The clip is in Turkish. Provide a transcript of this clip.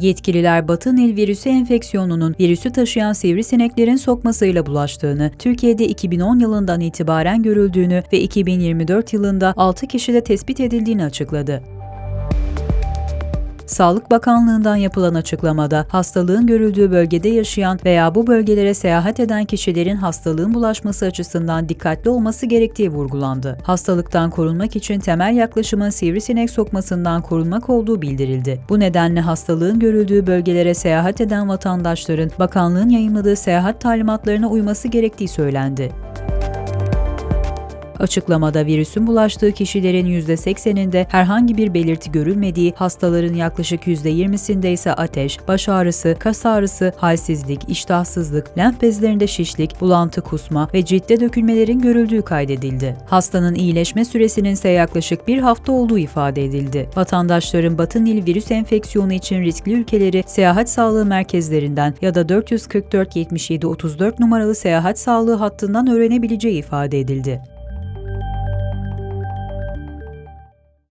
Yetkililer Batı Nil virüsü enfeksiyonunun virüsü taşıyan sivrisineklerin sokmasıyla bulaştığını, Türkiye'de 2010 yılından itibaren görüldüğünü ve 2024 yılında 6 kişide tespit edildiğini açıkladı. Sağlık Bakanlığı'ndan yapılan açıklamada hastalığın görüldüğü bölgede yaşayan veya bu bölgelere seyahat eden kişilerin hastalığın bulaşması açısından dikkatli olması gerektiği vurgulandı. Hastalıktan korunmak için temel yaklaşımın sivrisinek sokmasından korunmak olduğu bildirildi. Bu nedenle hastalığın görüldüğü bölgelere seyahat eden vatandaşların bakanlığın yayımladığı seyahat talimatlarına uyması gerektiği söylendi. Açıklamada virüsün bulaştığı kişilerin %80'inde herhangi bir belirti görülmediği, hastaların yaklaşık %20'sinde ise ateş, baş ağrısı, kas ağrısı, halsizlik, iştahsızlık, lenf bezlerinde şişlik, bulantı kusma ve ciltte dökülmelerin görüldüğü kaydedildi. Hastanın iyileşme süresinin ise yaklaşık bir hafta olduğu ifade edildi. Vatandaşların Batı Nil virüs enfeksiyonu için riskli ülkeleri seyahat sağlığı merkezlerinden ya da 444 77 34 numaralı seyahat sağlığı hattından öğrenebileceği ifade edildi.